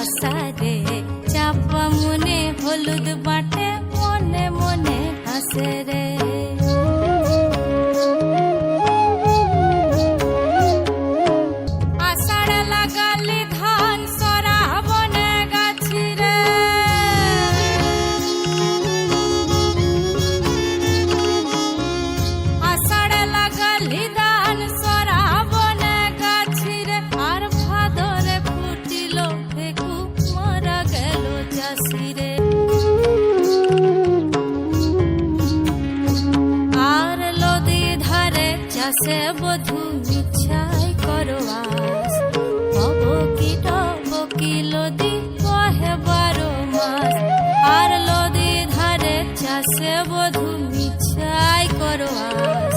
রসারে চাপা মনে হলুদ বাটে মনে মনে হাসে রে। চাষে বধু ইচ্ছাই করো আস হব কি টব কি লদি কহে বারো মাস। আর লদি ধারে চাষে বধু ইচ্ছাই করো আস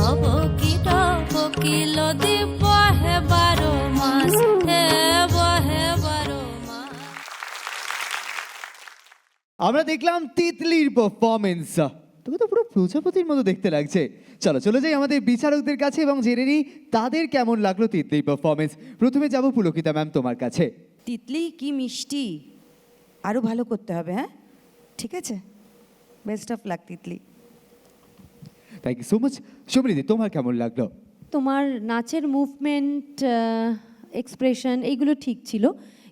হব কি টব কি লদি, বহে বারো মাস। আমরা দেখলাম তিতলির পারফরমেন্স তোকে তো পুরো প্রজাপতির মতো দেখতে লাগছে। চলো চলে যাই আমাদের বিচারকদের কাছে এবং জেনে নিই তাদের কেমন লাগল তিতলির পারফরমেন্স প্রথমে যাব পুলকিতা ম্যাম তোমার কাছে। তিতলি কি মিষ্টি। আরও ভালো করতে হবে হ্যাঁ? ঠিক আছে। Best of luck Titli. Thank you so much Samriddhi তোমার কেমন লাগল? তোমার নাচের মুভমেন্ট এক্সপ্রেশন এইগুলো ঠিক ছিল।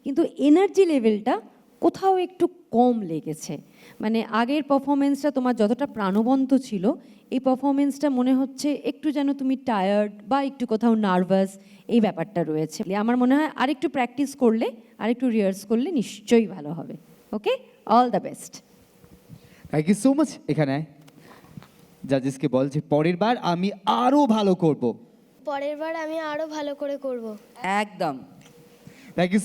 কিন্তু এনার্জি লেভেলটা কোথাও একটু কম লেগেছে। মানে আগের পারফরমেন্সটা তোমার যতটা প্রাণবন্ত ছিল এই পারফরমেন্সটা মনে হচ্ছে একটু যেন তুমি টায়ার্ড বা একটু কোথাও নার্ভাস এই ব্যাপারটা রয়েছে। আমার মনে হয় আরেকটু প্র্যাকটিস করলে আরেকটু রিহার্স করলে নিশ্চয়ই ভালো হবে। Okay all the best thank you so much এখানে। জাজেসকে বল যে পরের বার আমি আরও ভালো করব। পরের বার আমি আরও ভালো করে করব। একদম। Thank you